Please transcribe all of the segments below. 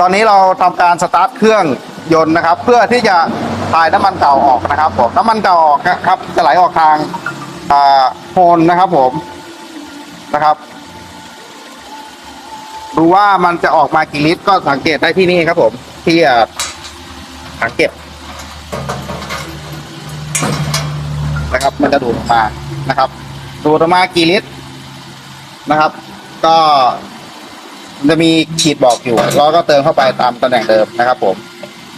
ตอนนี้เราทำการสตาร์ทเครื่องยนต์นะครับ เพื่อที่จะถ่ายน้ำมันเก่าออกนะครับผมน้ำมันเก่าออกครับจะไหลออกทางอ่าโฮนนะครับผมนะครับดูว่ามันจะออกมากี่ลิตรก็สังเกตได้ที่นี่ครับ ผมที่ถังเก็บนะครับ มันจะดูดออกมานะครับ ดูดออกมากี่ลิตรนะครับ ก็ มันจะมีขีดบอกอยู่ล้วก็เติมเข้าไปตามตำแหน่งเดิมนะครับผม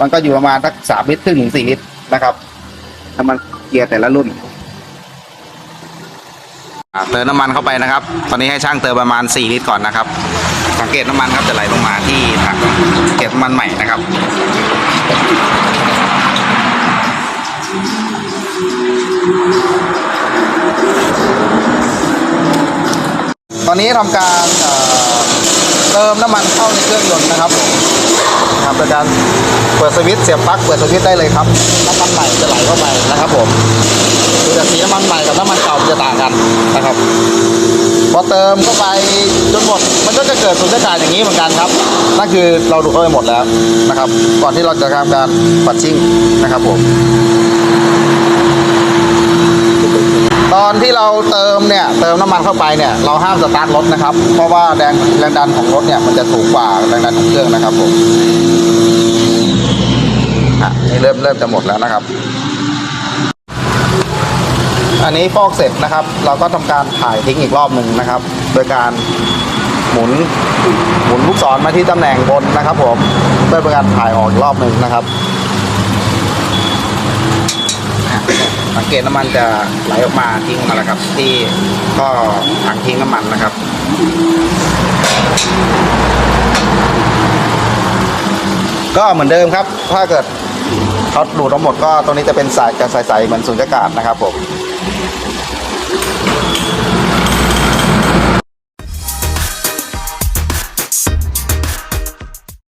มันก็อยู่ประมาณสักสามลิตรครึ่งถึงสี่ลิตรนะครับน้ำมันเกียร์แต่ละรุ่นอ่าเติมน้ำมันเข้าไปนะครับ ตอนนี้ให้ช่างเติมประมาณสี่ลิตรก่อนนะครับ สังเกตน้ำมันครับจะไหลลงมาที่ถังเก็บน้ำมันใหม่นะครับ ตอนนี้ทำการเอ่อ เติมน้ำมันเข้าในเครื่องยนต์นะครับผมครับโดยการเปิดสวิตช์เสียบปลั๊กเปิดสวิตช์ได้เลยครับน้ำมันใหม่จะไหลเข้าไปนะครับผมดูจากสีน้ำมันใหม่กับน้ำมันเก่าจะต่างกันนะครับ พอเติมเข้าไปจนหมดมันก็จะเกิดสุญญากาศอย่างนี้เหมือนกันครับนั่นคือเราดูดเข้าไปหมดแล้วนะครับ ก่อนที่เราจะทำการปัดชิ่งนะครับผม ตอนที่ เราเติมเนี่ยเติมน้ำมันเข้าไปเนี่ยเราห้ามสตาร์ทรถนะครับ เพราะว่าแรงแรงดันของรถเนี่ยมันจะสูงกว่าแรงดันของเครื่องนะครับผมอะนี่เริ่มเริ่มจะหมดแล้วนะครับ อันนี้ฟอกเสร็จนะครับ เราก็ทำการถ่ายทิ้งอีกรอบหนึ่งนะครับ โดยการหมุนหมุนลูกศรมาที่ตำแหน่งบนนะครับผมเพื่อเป็นการถ่ายออกอีกรอบหนึ่งนะครับ สัง เกตน้ำมันจะไหลออกมาทิ้งมาแล้วครับ ที่ก็ถังทิ้งน้ำมันนะครับก็เหมือนเดิมครับ ถ้าเกิดเขาดูดทั้งหมดก็ตรงนี้จะเป็นสายจะใสๆเหมือนสุญญากาศนะครับผม